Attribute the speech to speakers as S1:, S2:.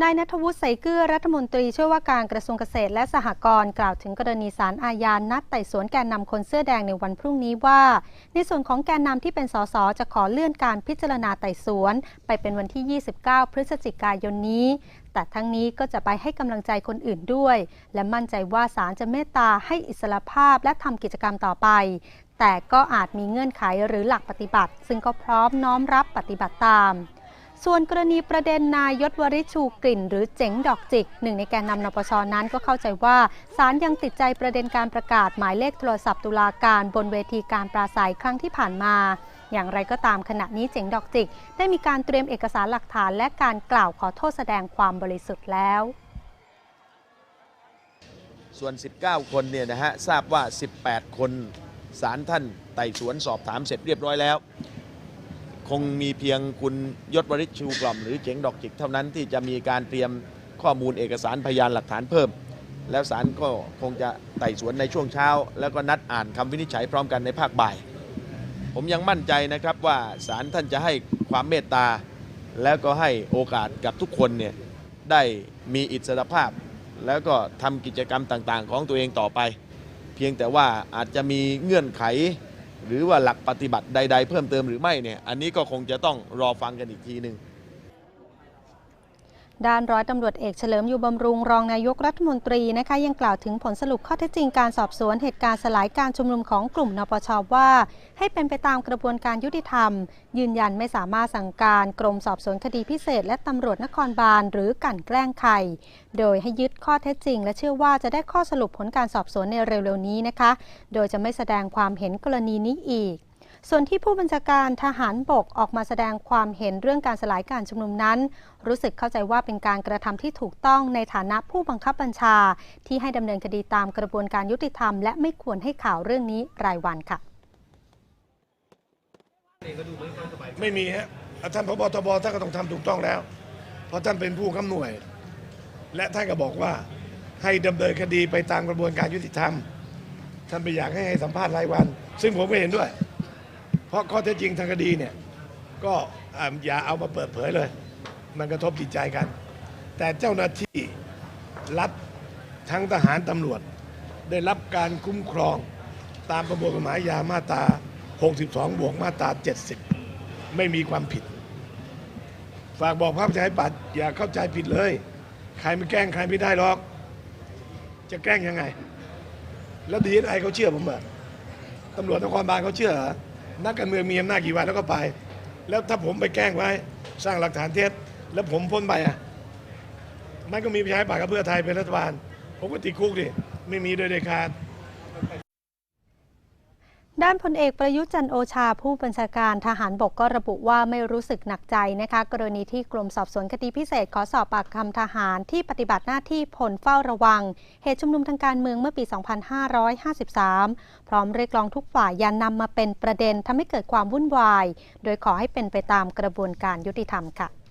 S1: นายนัทวุฒิใสเกลือรัฐมนตรีช่วยว่าการกระทรวงเกษตรและสหกรณ์กล่าวถึงกรณีสารอาญานัดไต่สวนแกนนำคนเสื้อแดงในวันพรุ่งนี้ว่า ในส่วนของแกนนำที่เป็นสสจะขอเลื่อนการพิจารณาไต่สวน ไปเป็นวันที่ 29 พฤศจิกายนนี้ แต่ทั้งนี้ก็จะไปให้กำลังใจคนอื่นด้วย และมั่นใจว่าศาลจะเมตตาให้อิสรภาพและทำกิจกรรมต่อไป แต่ก็อาจมีเงื่อนไขหรือหลักปฏิบัติ ซึ่งก็พร้อมน้อมรับปฏิบัติตาม ส่วนกรณีประเด็นนายยศวริชูกลิ่น หรือเจ๋งดอกจิกหนึ่งในแกนนำนปชนั้นก็เข้าใจว่าศาลยังติดใจประเด็นการประกาศหมายเลขโทรศัพท์ตุลาการบนเวทีการปราศัยครั้งที่ผ่านมาอย่างไรก็ตามขณะนี้เจ๋งดอกจิก ได้มีการเตรียมเอกสารหลักฐานและการกล่าวขอโทษแสดงความบริสุทธิ์แล้ว
S2: ส่วน 19 คนเนี่ยนะฮะทราบว่า 18 คนศาลท่านไต่สวนสอบถามเสร็จเรียบร้อยแล้ว งมีเพียงคุณยศวริชชูกล่อม หรือเจ๋งดอกจิกเท่านั้นที่จะมีการเตรียมข้อมูลเอกสารพยานหลักฐานเพิ่ม แล้วศาลก็คงจะไต่สวนในช่วงเช้า แล้วก็นัดอ่านคำวินิจฉัยพร้อมกันในภาคบ่าย ผมยังมั่นใจนะครับว่าศาลท่านจะให้ความเมตตา แล้วก็ให้โอกาสกับทุกคนเนี่ยได้มีอิสรภาพ แล้วก็ทำกิจกรรมต่างๆ ของตัวเองต่อไป เพียงแต่ว่าอาจจะมีเงื่อนไข หรือว่าหลักปฏิบัติใด ๆ เพิ่มเติมหรือไม่เนี่ย อันนี้ก็คงจะต้องรอฟังกันอีกทีหนึ่ง
S1: ด้านร้อยตำรวจเอกเฉลิมอยู่บำรุงรองนายกรัฐมนตรีนะคะยังกล่าวถึงผลสรุปข้อเท็จจริงการสอบสวนเหตุการณ์สลายการชุมนุมของกลุ่มนปชว่า ให้เป็นไปตามกระบวนการยุติธรรม ยืนยันไม่สามารถสั่งการกรมสอบสวนคดีพิเศษ และตำรวจนครบาลหรือกลั่นแกล้งใครโดยให้ยึดข้อเท็จจริง และเชื่อว่าจะได้ข้อสรุปผลการสอบสวนในเร็วๆนี้นะคะ โดยจะไม่แสดงความเห็นกรณีนี้อีก ส่วนที่ผู้บัญชาการทหารบกออกมาแสดงความเห็นเรื่องการสลายการชุมนุมนั้น รู้สึกเข้าใจว่าเป็นการกระทำที่ถูกต้องในฐานะผู้บังคับบัญชา ที่ให้ดำเนินคดีตามกระบวนการยุติธรรม และไม่ควรให้ข่าวเรื่องนี้รายวันค่ะ
S3: ไม่มีฮะท่านพบทบท่านก็ต้องทำถูกต้องแล้ว เพราะท่านเป็นผู้กำหน่วย และท่านก็บอกว่าให้ดำเนินคดีไปตามกระบวนการยุติธรรม ท่านไปอยากให้ให้สัมภาษณ์รายวัน ซึ่งผมไม่เห็นด้วย เพราะข้อเท็จจริงทางคดีเนี่ยก็อย่าเอามาเปิดเผยเลย มันกระทบจิตใจกัน แต่เจ้าหน้าที่รัฐทั้งทหารตำรวจ ได้รับการคุ้มครองตามประมวลกฎหมายยามาตรา62 บวกมาตรา 70 ไม่มีความผิด ฝากบอกพระประชาธิปัตย์อย่าเข้าใจผิดเลย ใครไม่แกล้งใครไม่ได้หรอก จะแกล้งยังไง แล้วดีเอสไอเขาเชื่อผมเหรอตำรวจนครบาลเขาเชื่อเหรอ นักการเมืองมีอำนาจกี่วันแล้วก็ไป แล้วถ้าผมไปแกล้งไว้ สร้างหลักฐานเท็จแล้วผมพ้นไปอะมันก็มีประชาธิปัตย์กับเพื่อไทยเป็นรัฐบาล ผมก็ติดคุกดิไม่มีโดยเด็ดขาด
S1: ด้านพลเอกประยุจันโอชาผู้บัญชาการทหารบกก็ระบุว่าไม่รู้สึกหนักใจนะคะ กรณีที่กรมสอบสวนคดีพิเศษขอสอบปากคำทหารที่ปฏิบัติหน้าที่พลเฝ้าระวัง เหตุชุมนุมทางการเมืองเมื่อปี 2553 พร้อมเรียกร้องทุกฝ่ายอย่านำมาเป็นประเด็นทำให้เกิดความวุ่นวาย โดยขอให้เป็นไปตามกระบวนการยุติธรรมค่ะ